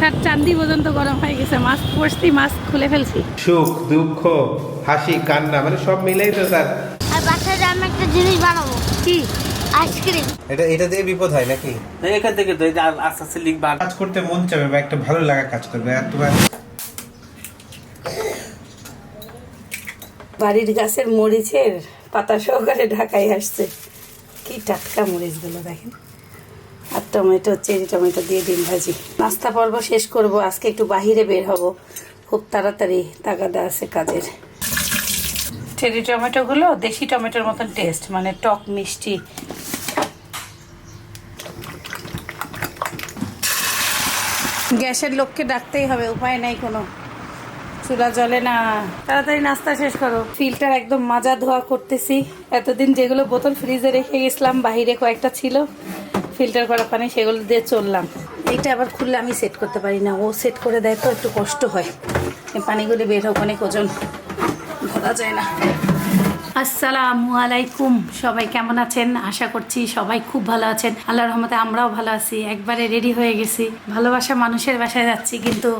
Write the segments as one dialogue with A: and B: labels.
A: মাথার চান্দি পর্যন্ত গরম হয়ে গেছে মাস্ক পরছি মাস্ক খুলে ফেলছি।
B: সুখ দুঃখ হাসি কান্না মানে সব মিলেই তো তার
C: আর বাচ্চাদের আমি একটা জিনিস বানাবো।
A: কি?
C: আইসক্রিম।
B: এটা এটা দিয়ে বিপদ হয় নাকি?
D: এখান থেকে তো এই যে আস্তে আস্তে লিখবা
B: কাজ করতে মন চাবে বা একটা ভালো লাগা কাজ করবে আর তোমার
A: বাড়ির গাছের মরিচের পাতা সহকারে ঢাকায় আসছে। কি টাটকা মরিচগুলো দেখেন। আর টমেটো, চেরি টমেটো দিয়ে ডিম ভাজি। নাস্তা পর্ব শেষ করব, আজকে একটু বাহিরে বের হব। খুব তাড়াতাড়ি তাগাদা আছে কাজের। চেরি টমেটোগুলো দেশি টমেটোর মতন টেস্ট মানে টক, মিষ্টি। গ্যাসের লোককে ডাকতেই হবে, উপায় নাই কোনো। চুলা জলে না। তাড়াতাড়ি নাস্তা শেষ করো। ফিল্টার একদম মাজা ধোয়া করতেছি। এতদিন যেগুলো বোতল ফ্রিজে রেখে গেছিলাম, বাহিরে কয়েকটা ছিল। ফিল্টার করা পানি সেগুলো দিয়ে চললাম। এইটা আবার খুললে আমি সেট করতে পারি না। ও সেট করে দেয় তো একটু কষ্ট হয়। পানিগুলি বের হোক, অনেক ওজন ধরা যায় না। আসসালামু আলাইকুম। সবাই কেমন আছেন? আশা করছি সবাই খুব ভালো আছেন। আল্লাহ রহমতে আমরাও ভালো আছি। একবারে রেডি হয়ে গেছি। ভালোবাসা মানুষের বাসায় যাচ্ছি, কিন্তু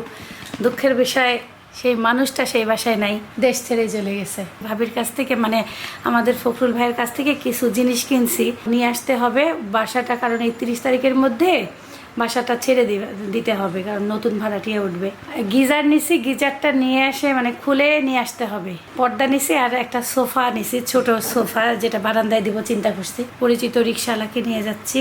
A: দুঃখের বিষয় সেই মানুষটা সেই বাসায় নাই, দেশ ছেড়ে চলে গেছে। ভাবির কাছ থেকে মানে আমাদের ফখরুল ভাইয়ের কাছ থেকে কিছু জিনিস কিনছি। নিয়ে আসতে হবে বাসাটা, কারণ এই তিরিশ তারিখের মধ্যে বাসাটা ছেড়ে দিতে হবে, কারণ নতুন ভাড়াটিয়া উঠবে। গিজার নিছি, গিজারটা নিয়ে আসে মানে খুলে নিয়ে আসতে হবে। পর্দা নিছি আর একটা সোফা নিছি, ছোট সোফা, যেটা বারান্দায় দিব, চিন্তা করছি। পরিচিত রিক্সাওয়ালাকে নিয়ে যাচ্ছি।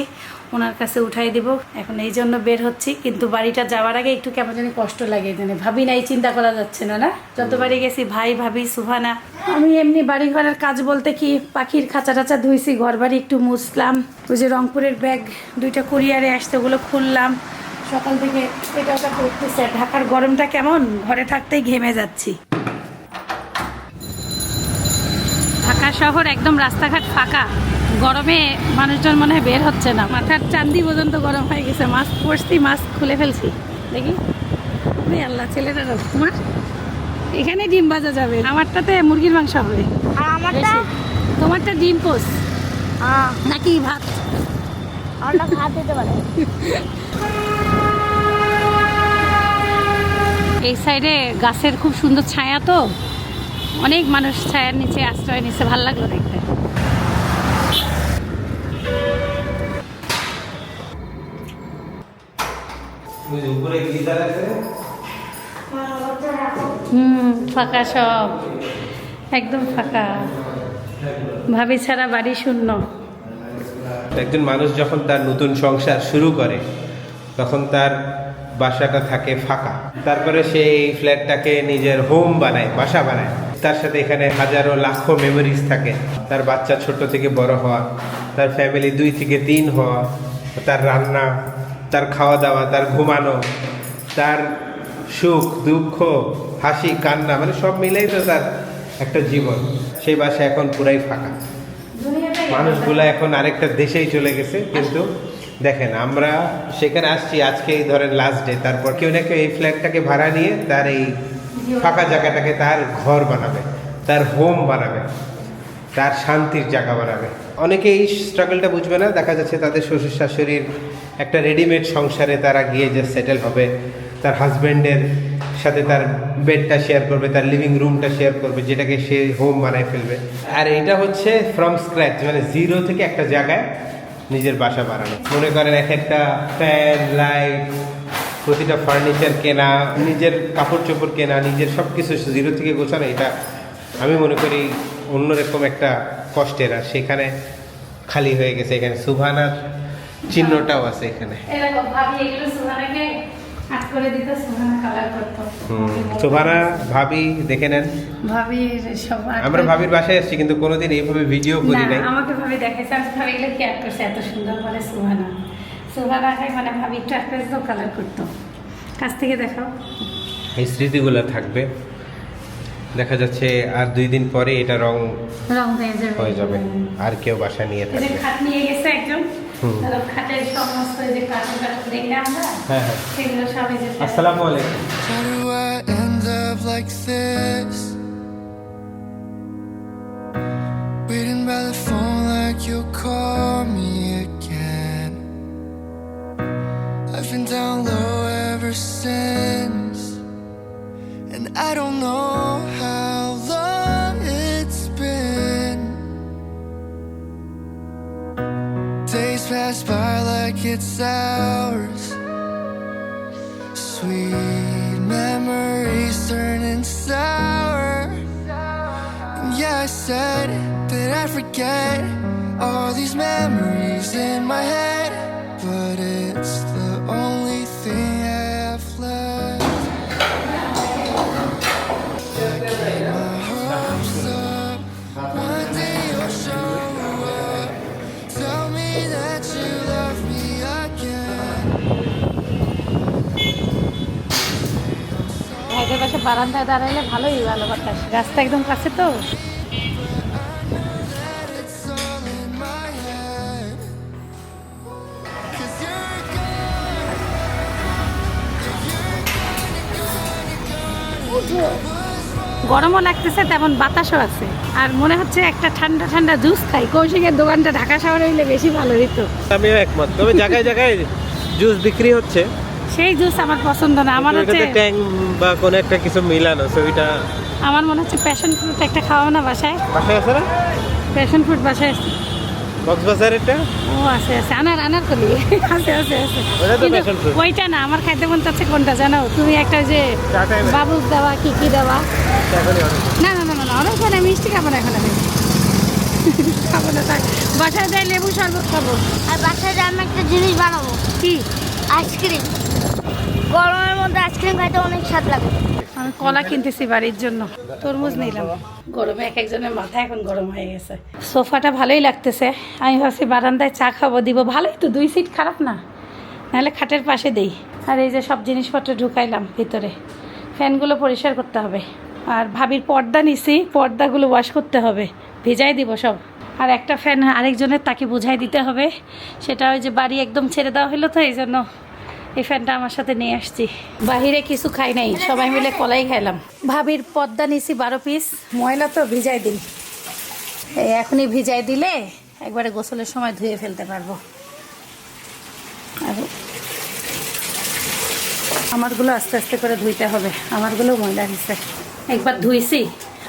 A: ওনার কাছে উঠাই দিব। এখন এই জন্য বের হচ্ছি, কিন্তু বাড়িটা যাওয়ার আগে একটু কেমন জানি কষ্ট লাগে মানে ভাবি নাই, চিন্তা করা যাচ্ছে না না? যতবারই গেছি, ভাই, ভাবি, সুহানা। আমি এমনি বাড়ি ঘরের কাজ বলতে কি, পাখির খাঁচা টাচা ধুইছি ঘর বাড়ি একটু মুছলাম। ওই যে রংপুরের ব্যাগ, দুইটা কুরিয়ারে আসতে ওগুলো খুললাম। সকাল থেকে এটা ওটা করতেছে। ঢাকার গরমটা কেমন? ঘরে থাকতেই ঘেমে যাচ্ছি। ঢাকা শহর একদম রাস্তাঘাট ফাঁকা। গরমে মানুষজন মনে হয় বের হচ্ছে না। মাথার চান্দি পর্যন্ত গরম হয়ে গেছে। মাস্ক পরছি মাস্ক খুলে ফেলছি। দেখি। আল্লাহ ছেলেটা তোমার। এখানে ডিম ভাজা যাবে। আমারটাতে মুরগির মাংস হবে।
C: আর আমারটা?
A: তোমারটা ডিম পোস।
C: হ্যাঁ।
A: নাকি ভাত?
C: ভাত দিতে পারে।
A: এই সাইডে গাছের খুব সুন্দর ছায়া তো। অনেক মানুষ ছায়ার নিচে আশ্রয় নিচ্ছে ভালো লাগল দেখতে।
B: উপরে গিজার আছে
A: হুম ফাঁকা সব। একদম ফাঁকা। ভাবি ছাড়া বাড়ি শূন্য।
B: একজন মানুষ যখন তার নতুন সংসার শুরু করে তখন তার বাসাটা থাকে ফাঁকা। তারপরে সে এই ফ্ল্যাটটাকে নিজের হোম বানায় বাসা বানায়। তার সাথে এখানে হাজারো লাখো মেমোরিজ থাকে। তার বাচ্চা ছোট থেকে বড় হওয়া তার ফ্যামিলি দুই থেকে তিন হওয়া তার রান্না তার খাওয়া দাওয়া তার ঘুমানো, তার সুখ, দুঃখ, হাসি, কান্না মানে সব মিলেই তো তার একটা জীবন। সেই বাসা এখন পুরাই ফাঁকা। মানুষগুলো এখন আরেকটা দেশেই চলে গেছে, কিন্তু দেখেন, আমরা সেখানে আসছি, আজকে এই ধরেন লাস্ট ডে তারপর কেউ না কেউ এই ফ্ল্যাটটাকে ভাড়া নিয়ে তার এই ফাঁকা জায়গাটাকে তার ঘর বানাবে, তার হোম বানাবে। তার শান্তির জায়গা বানাবে। অনেকে এই স্ট্রাগলটা বুঝবে না। দেখা যাচ্ছে তাদের শ্বশুর শাশুড়ির একটা রেডিমেড সংসারে তারা গিয়ে যে সেটেল হবে, তার হাজব্যান্ডের সাথে তার বেডটা শেয়ার করবে, তার লিভিং রুমটা শেয়ার করবে, যেটাকে সে হোম বানায় ফেলবে। আর এটা হচ্ছে ফ্রম স্ক্র্যাচ মানে জিরো থেকে একটা জায়গায় নিজের বাসা বানানো। মনে করেন এক একটা ফ্যান লাইট প্রতিটা ফার্নিচার কেনা, নিজের কাপড় চোপড় কেনা, নিজের সব কিছু জিরো থেকে গোছানো, এটা আমি মনে করি অন্যরকম একটা কষ্টের আর সেখানে খালি হয়ে গেছে এখানে। সুভানার চিহ্নটাও আছে এখানে।
A: ভাবি
B: সুভানা ভাবি দেখে নেন।
A: ভাবির সব
B: আমরা ভাবির বাসায় এসেছি কিন্তু কোনোদিন এইভাবে ভিডিও করি নাই।
A: আমাকে ভাবি দেখাইছে আমি ভাবি এগুলো কি করছে এত সুন্দর করে সুহানা সুহানা মানে ভাবি একটু কালার করতো। কাছ থেকে দেখাও।
B: এই স্মৃতিগুলো থাকবে। দেখা যাচ্ছে আর দুই দিন পরে এটা রং
A: রং হয়ে যাবে।
B: হয়ে যাবে। আর কেউ বাসা নিয়ে
A: থাকে যে
B: থাকবে।
A: খাট নিয়ে গেছে একজন। খাটের সমস্ত যে দেখে আমরা
B: হ্যাঁ হ্যাঁ।
A: সেগুলো সব এই যে
B: আসসালামু আলাইকুম।
E: Pass by like it's ours. Sweet memories turning sour. And yeah, I said that I forget all these memories in my head.
A: বারান্দায় দাঁড়াইলে ভালোই ভালো বাতাস। রাস্তা একদম কাছে তো. গরমও লাগতেছে, তেমন বাতাসও আছে। আর মনে হচ্ছে একটা ঠান্ডা ঠান্ডা জুস খাই। কৌশিকের দোকানটা ঢাকা শহরে হইলে বেশি ভালো হইতো।
B: আমিও একমত। তবে জায়গায় জায়গায় জুস বিক্রি হচ্ছে।
A: সেই জুস আমার পছন্দ না আমার হচ্ছে
B: ট্যাং বা কোনো একটা কিছু মিলানো সো ওইটা
A: আমার মনে হচ্ছে প্যাশন ফ্রুট একটা খাওয়াও না বাসায়।
B: বাসায় আছে না?
A: প্যাশন ফ্রুট বাসায় আছে।
B: কক্সবাজারেরটা
A: ও আছে আছে। আনার আনার কলি। আছে আছে আছে। ওইটা না আমার খাইতে মন চাচ্ছে কোনটা জানো? তুমি একটা যে? বাবুস দেওয়া কি কি দেওয়া? না। না না না না অনেক মিষ্টি খাব না এখন আমি। খাব না তাই বাসায় যাই লেবু শরবত খাব।
C: আর বাচ্চাদের আমি একটা জিনিস বানাবো।
A: কি?
C: আইসক্রিম। গরমের মধ্যে আইসক্রিম খাইতে অনেক স্বাদ লাগে।
A: আমি কলা কিনতেছি বাড়ির জন্য। তরমুজ নিলাম। গরমে এক একজনের মাথা এখন গরম হয়ে গেছে। সোফাটা ভালোই লাগতেছে। আমি ভাবছি বারান্দায় চা খাব দিব। ভালোই তো দুই সিট খারাপ না। নাহলে খাটের পাশে দেই। আর এই যে সব জিনিসপত্র ঢুকাইলাম ভিতরে। ফ্যানগুলো পরিষ্কার করতে হবে। আর ভাবির পর্দা নিছি পর্দাগুলো ওয়াশ করতে হবে। ভেজাই দিব সব। আর একটা ফ্যান আরেকজনের তাকে বুঝাই দিতে হবে। সেটা ওই যে বাড়ি একদম ছেড়ে দেওয়া হলো তো এই জন্য এই ফ্যানটা আমার সাথে নিয়ে আসছি। বাহিরে কিছু খাই নাই, সবাই মিলে কলাই খাইলাম। ভাবির পদ্মা নিছি বারো পিস। ময়লা তো ভিজাই দিন। এই এখনই ভিজাই দিলে একবারে গোসলের সময় ধুয়ে ফেলতে পারব। আর আমারগুলো আস্তে আস্তে করে ধুইতে হবে। আমারগুলো ময়লা হয়েছে একবার ধুইছি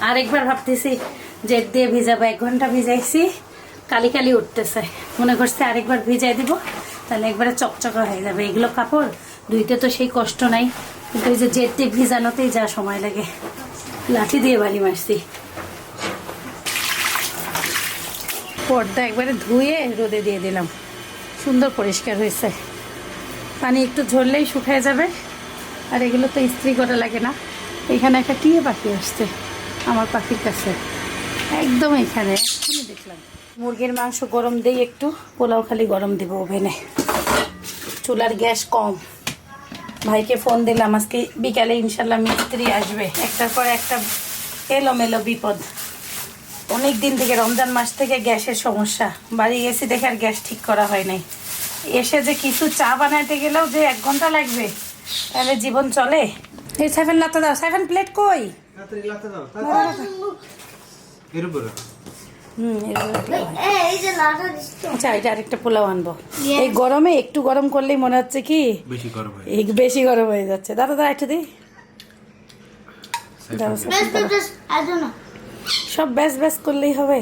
A: আর একবার ভাবতেছি জেট দিয়ে ভিজাবো। এক ঘণ্টা ভিজাইছি, কালি কালি উঠতেছে। মনে করছে আরেকবার ভিজাই দিব। তাহলে একবারে চকচকা হয়ে যাবে। এগুলো কাপড়, ধুইতে তো সেই কষ্ট নাই। কিন্তু এই যে দিয়ে ভিজানোতেই যা সময় লাগে। লাঠি দিয়ে বাড়ি মারছি। পর্দা একবারে ধুয়ে রোদে দিয়ে দিলাম। সুন্দর পরিষ্কার হয়েছে। পানি একটু ঝরলেই শুকিয়ে যাবে। আর এগুলো তো ইস্ত্রি করা লাগে না। এখানে একটা টিয়ে পাখি আসছে, আমার পাখির কাছে। একদম এখানে এখনই দেখলাম। মুরগির মাংস গরম দিই একটু পোলাও খালি গরম দিব ওভেনে। চুলার গ্যাস কম। ভাইকে ফোন দিলাম আজকে বিকালে ইনশাল্লাহ মিস্ত্রি আসবে। একটার পর একটা এলোমেলো বিপদ। অনেক দিন থেকে রমজান মাস থেকে গ্যাসের সমস্যা। বাড়ি গেছি দেখে আর গ্যাস ঠিক করা হয় নাই। এসে যে কিছু চা বানাইতে গেলেও যে এক ঘণ্টা লাগবে তাহলে জীবন চলে। এই সাইফেন লাতে দাও। সাইফেন প্লেট কই? আচ্ছা এটা আরেকটা পোলাও আনব। এই গরমে একটু গরম করলেই মনে হচ্ছে কি?
B: বেশি গরম
A: এই বেশি গরম হয়ে যাচ্ছে। দাদা দাদা একটু দিই? সব ব্যাস ব্যাস করলেই হবে।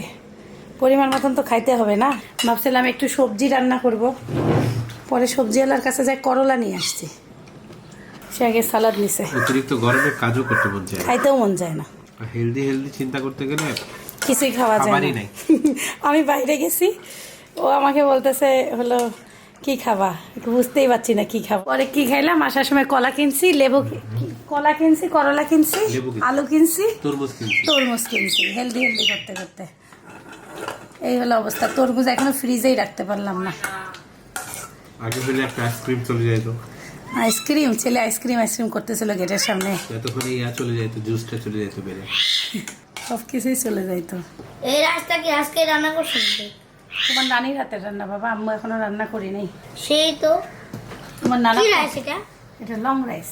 A: পরিমাণ মতন তো খাইতে হবে না। ভাবছিলাম একটু সবজি রান্না করব। পরে সবজিওয়ালার কাছে যাই করলা নিয়ে আসছি। সে আগে সালাদ নিছে।
B: অতিরিক্ত গরমে কাজও করতে মন চায়
A: খাইতেও মন যায় না।
B: হেলদি হেলদি চিন্তা করতে গেলে
A: কিছুই খাওয়া যায় না। আমি বাইরে গেছি ও আমাকে বলতেছে হলো কি খাবা? বুঝতেই পারছি না কি খাব। পরে কি খাইলাম? আসার সময় কলা কিনছি লেবু কলা কিনছি করলা কিনছি আলু কিনছি
B: তরমুজ কিনছি।
A: তরমুজ কিনছি হেলদি হেলদি করতে করতে। এই হলো অবস্থা। তরমুজ এখনও ফ্রিজেই রাখতে পারলাম না।
B: আগে ফেলে একটা আইসক্রিম চলে যেত।
A: আইসক্রিম? ছেলে আইসক্রিম আইসক্রিম করতেছিল গেটের সামনে।
B: এতক্ষণে ইয়া চলে যেত জুসটা চলে যেত বেড়ে।
A: সব কিছুই চলে যাইতো।
C: এই রাস্তা কি আজকে রান্না করছেন
A: তোমার নানির হাতের রান্না বাবা আম্মু এখনও রান্না করি নাই।
C: সেই তো।
A: তোমার নানা
C: কি রাইস এটা?
A: এটা লং রাইস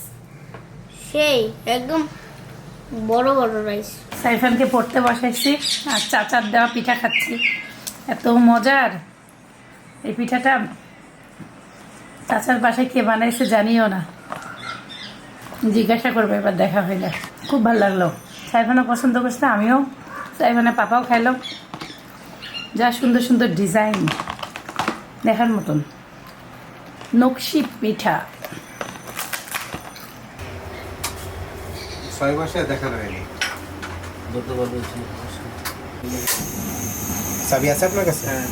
C: সেই একদম বড় বড় রাইস
A: সাইফানকে পড়তে বসাইছি আর চাচার দেওয়া পিঠা খাচ্ছি। এত মজার এই পিঠাটা। চাচার বাসায় কে বানাইছে জানিও না। জিজ্ঞাসা করবে এবার দেখা হইলে। খুব ভালো লাগল। সাইফানা পছন্দ করছে আমিও সাইফানা পাপাও খাইলো। যা সুন্দর সুন্দর ডিজাইন দেখার মতন। নকশি পিঠা।
B: ছয় মাসে দেখানো হয়নি। চাবি আছে আপনার কাছে?
D: হ্যাঁ।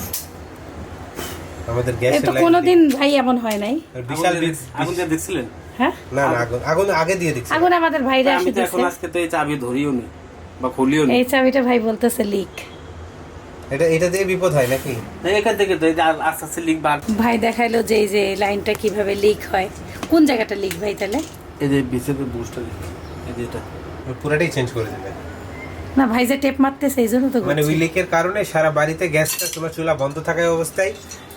B: আমাদের
A: তো কোনোদিন ভাই এমন হয় নাই।
B: বিশাল
D: আগুন দিয়ে দেখছিলেন
A: হ্যাঁ?
B: না না আগুন আগুন আগে দিয়ে দিচ্ছি।
A: আগুন আমাদের ভাইরা
D: আমি তো এখন আজকে তো এই চাবি ধরিও নি বা খুলিও নি।
A: এই চাবিটা ভাই বলতেছে লিক
B: এটা এটা দিয়ে বিপদ হয় নাকি?
D: এখান থেকে তো এই আস্তে আস্তে লিক বার
A: ভাই দেখাইলো যে এই যে লাইনটা কীভাবে লিক হয়। কোন জায়গাটা লিক ভাই তাহলে?
D: এই যে বিসেপের বুস্টার এই যে এটা।
B: পুরাটাই চেঞ্জ করে দেবে।
A: না ভাই যে টেপ মারতেছে এই জন্য তো
B: মানে
A: করছে।
B: ওই লিকের কারণে সারা বাড়িতে গ্যাসটা তোমার চুলা বন্ধ থাকায় অবস্থায়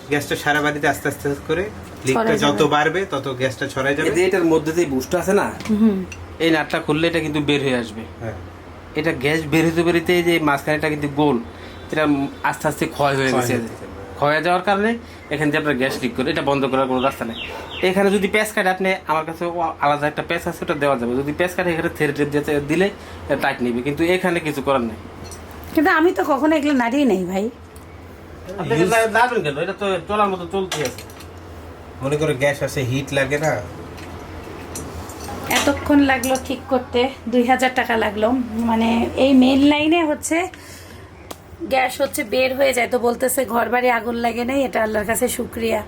B: গ্যাসটা সারা বাড়িতে আস্তে আস্তে করে লিকটা যত বাড়বে তত গ্যাসটা ছড়াই যাবে।
D: এই যে এটার মধ্যে যে বুস্টার আছে না? এই নাটটা খুললে এটা কিন্তু বের হয়ে আসবে।
B: হ্যাঁ।
D: এটা গ্যাস বের হতে বেরোতে এই যে মাঝখানেটা কিন্তু গোল এটা আস্তে আস্তে ক্ষয় হয়ে
B: ক্ষয়
D: গেছে।
B: হয়ে
D: ক্ষয় যাওয়ার কারণে এখানে যে আপনার গ্যাস লিক করে এটা বন্ধ করার কোনো রাস্তা নেই। এখানে যদি প্যাঁচ কাটে আপনি আমার কাছে আলাদা একটা প্যাঁচ আছে ওটা দেওয়া যাবে। যদি প্যাঁচ কাটে এখানে থেরে টেপ দিতে দিলে টাইট নিবে। কিন্তু এখানে কিছু করার নেই।
A: কিন্তু আমি তো কখনো এগুলো নাড়িয়ে নাই ভাই।
D: কেন এটা তো চলার মতো চলতে আছে।
B: মনে করো গ্যাস আসে হিট লাগে না।
A: এতক্ষণ লাগল ঠিক করতে দুই হাজার টাকা লাগল। মানে এই মেন লাইনে হচ্ছে গ্যাস হচ্ছে বের হয়ে যায় তো বলতেছে ঘর বাড়ি আগুন লাগে নাই এটা আল্লাহর কাছে শুক্রিয়া।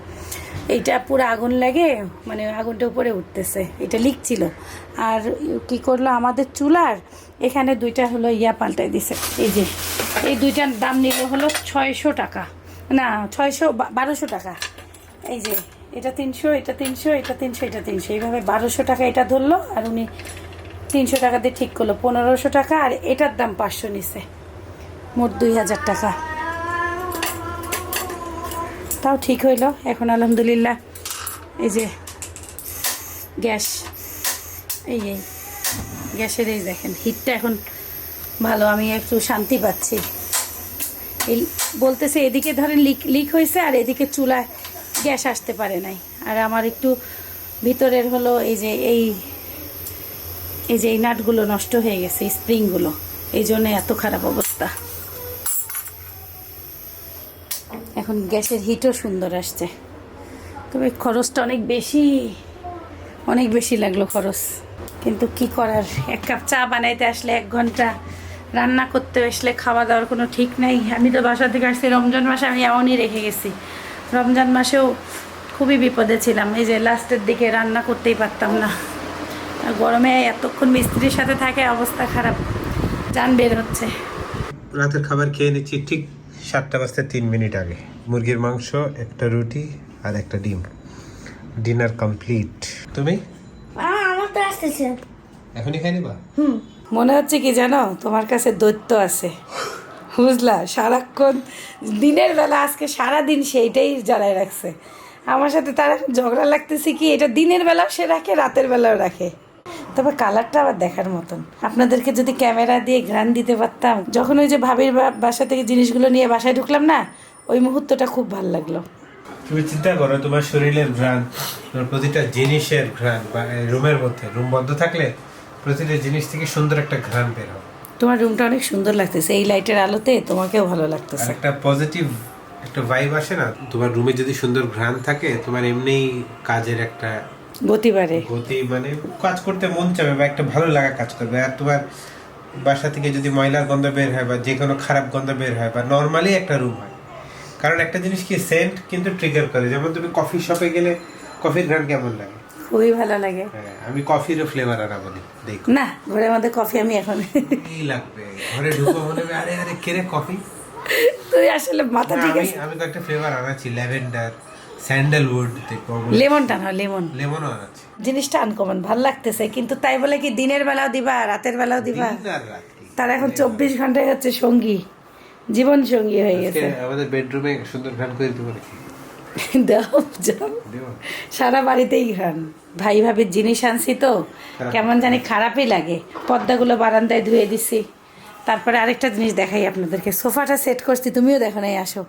A: এইটা পুরো আগুন লাগে মানে আগুনটা উপরে উঠতেছে এটা লিখছিল আর কি করল আমাদের চুলার এখানে দুইটা হলো ইয়া পাল্টাই দিছে এই যে এই দুইটার দাম নিল হলো ছয়শো টাকা। না, ছয়শো বারোশো টাকা। এই যে, এটা তিনশো এটা তিনশো এটা তিনশো এটা তিনশো। এইভাবে বারোশো টাকা এটা ধরলো, আর উনি তিনশো টাকা দিয়ে ঠিক করল, পনেরোশো টাকা, আর এটার দাম পাঁচশো নিছে। মোট দুই হাজার টাকা। তাও ঠিক হইল, এখন আলহামদুলিল্লাহ। এই যে, গ্যাস। এই এই, গ্যাসের এই দেখেন, হিটটা এখন ভালো, আমি একটু শান্তি পাচ্ছি। এই বলতেছে, এদিকে ধরেন লিক লিক হয়েছে আর এদিকে চুলায় গ্যাস আসতে পারে নাই। আর আমার একটু ভিতরের হলো এই যে এই এই যে এই নাটগুলো নষ্ট হয়ে গেছে স্প্রিংগুলো এই জন্য এত খারাপ অবস্থা। এখন গ্যাসের হিটও সুন্দর আসছে। তবে খরচটা অনেক বেশি অনেক বেশি লাগল খরচ। কিন্তু কি করার? এক কাপ চা বানাইতে আসলে এক ঘণ্টা রান্না করতে আসলে খাওয়া দাওয়ার কোনো ঠিক নাই। আমি তো বাসা থেকে আসছি রমজান মাসে আমি এমনই রেখে গেছি। রমজান মাসেও খুবই বিপদে ছিলাম এই যে লাস্টের দিকে রান্না করতেই পারতাম না। আর গরমে এতক্ষণ মিস্ত্রির সাথে থাকে অবস্থা খারাপ যান বের হচ্ছে।
B: রাতের খাবার খেয়ে নিচ্ছি ঠিক সাতটা বাজতে তিন মিনিট আগে। মুরগির মাংস একটা রুটি আর একটা ডিম। Dinner complete. তুমি?
C: আমার তো আসতেছে।
B: এখনই খাই নিবা?
A: মনে হচ্ছে কি জানো? তোমার কাছে দৈত্য আছে। বুঝলা? সারাক্ষণ দিনের বেলা আজকে সারা দিন সেইটাই জ্বালায় রাখছে। আমার সাথে তার ঝগড়া লাগতেছে কি? এটা দিনের বেলাও সে রাখে, রাতের বেলাও রাখে। তবে কালারটা আবার দেখার মতন। আপনাদেরকে যদি ক্যামেরা দিয়ে ঘ্রাণ দিতে পারতাম, যখন ওই যে ভাবির বাসা থেকে জিনিসগুলো নিয়ে বাসায় ঢুকলাম না, ওই মুহূর্তটা খুব ভালো লাগল।
B: তুমি চিন্তা করো, তোমার শরীরের ঘ্রাণ প্রতিটা জিনিসের ঘ্রাণ, বা রুমের মধ্যে, রুম বন্ধ থাকলে প্রতিটা জিনিস থেকে সুন্দর একটা ঘ্রাণ বের হবে।
A: তোমার রুমটা অনেক সুন্দর লাগতেছে এই লাইটের আলোতে তোমাকেও ভালো
B: আর
A: লাগতেছে
B: একটা পজিটিভ একটা ভাইব আসে না? তোমার রুমে যদি সুন্দর ঘ্রাণ থাকে তোমার এমনিই কাজের একটা
A: গতি বাড়ে।
B: গতি মানে কাজ করতে মন চাবে বা একটা ভালো লাগা কাজ করবে। আর তোমার বাসা থেকে যদি ময়লার গন্ধ বের হয় বা যে কোনো খারাপ গন্ধ বের হয় বা নর্মালি একটা রুম হয়। কারণ একটা জিনিস কি সেন্ট কিন্তু ট্রিগার করে। যেমন তুমি কফি শপে গেলে কফির ঘ্রাণ কেমন লাগে?
A: খুবই ভালো লাগে।
B: হ্যাঁ আমি কফিরও ফ্লেভার বলি দেখো।
A: না ঘরের মধ্যে কফি আমি এখন
B: কি লাগবে? ঘরে ঢুকো হবে আরে আরে কেরে কফি?
A: তুই আসলে মাথা ঠিক আছে।
B: আমি তো একটা ফ্লেভার আনাচ্ছি ল্যাভেন্ডার স্যান্ডেলউড
A: লেমন
B: লেমনও আনাচ্ছি।
A: জিনিসটা আনকমন ভালো লাগতেছে কিন্তু তাই বলে কি দিনের বেলাও দিবা রাতের বেলাও দিবা? তার এখন চব্বিশ ঘন্টায় হচ্ছে সঙ্গী জীবন সঙ্গী হয়ে গেছে।
B: আমাদের বেডরুমে সুন্দর ঘ্রাণ করে দিব নাকি?
A: দাও যাও। সারা বাড়িতেই খান। ভাই ভাবির জিনিস আনছি তো কেমন জানি খারাপই লাগে। পর্দাগুলো বারান্দায় ধুয়ে দিছি। তারপরে আরেকটা জিনিস দেখাই আপনাদেরকে। সোফাটা সেট করছি তুমিও দেখো নাই আসো।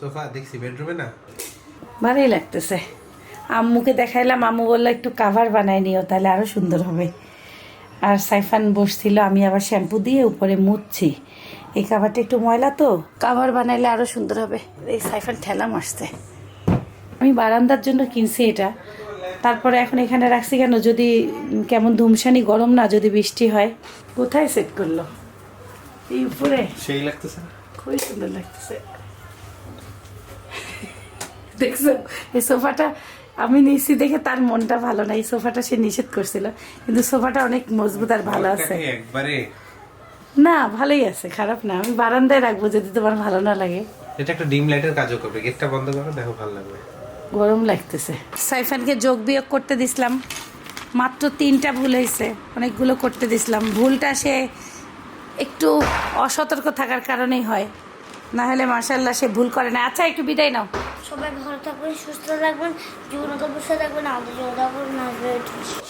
B: সোফা দেখছি বেডরুমে না?
A: ভালোই লাগতেছে। আম্মুকে দেখাইলাম আম্মু বলল একটু কাভার বানাই নিও তাহলে আরও সুন্দর হবে। আর সাইফান বসছিল আমি আবার শ্যাম্পু দিয়ে উপরে মুছছি এই কাভারটা একটু ময়লা তো কাভার বানাইলে আরও সুন্দর হবে। এই সাইফান ঠেলা মারছে আমি বারান্দার জন্য কিনছি এটা। তারপরে এখন এখানে রাখছি কেন? যদি কেমন ধুমসানি গরম না যদি বৃষ্টি হয়। কোথায় সেট করল? এই উপরে?
B: সেই লাগতেছে
A: খুবই সুন্দর লাগতেছে। দেখছ? এই সোফাটা আমি নিয়েছি দেখে তার মনটা ভালো না। এই সোফাটা সে নিষেধ করছিল। কিন্তু সোফাটা অনেক মজবুত আর ভালো আছে।
B: একবারে।
A: না ভালোই আছে খারাপ না। আমি বারান্দায় রাখব যদি তোমার ভালো না লাগে।
B: এটা একটা ডিম লাইটের কাজও করবে। গেটটা বন্ধ করো দেখো ভালো লাগবে।
A: গরম লাগতেছে। সাইফানকে যোগ বিয়োগ করতে দিছিলাম। মাত্র তিনটা ভুল হয়েছে। অনেকগুলো করতে দিছিলাম। ভুলটা সে একটু অসতর্ক থাকার কারণেই হয়। না হলে মার্শাল্লাহ সে ভুল করে না। আচ্ছা একটু বিদায় নাও।
C: সবাই ভালো থাকবেন সুস্থ থাকবেন। জীবন অবশ্যই থাকবেন আমাদের জন্য দোয়া করবেন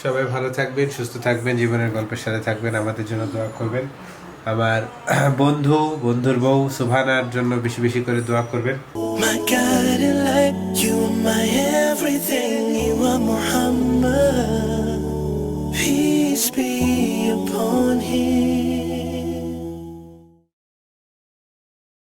B: সবাই ভালো থাকবেন সুস্থ থাকবেন জীবনের গল্পের সাথে থাকবেন। আমাদের জন্য দোয়া করবেন। আমার বন্ধু, বন্ধুর বউ সুভানার জন্য বেশি বেশি করে দোয়া করবেন
E: Peace be upon him.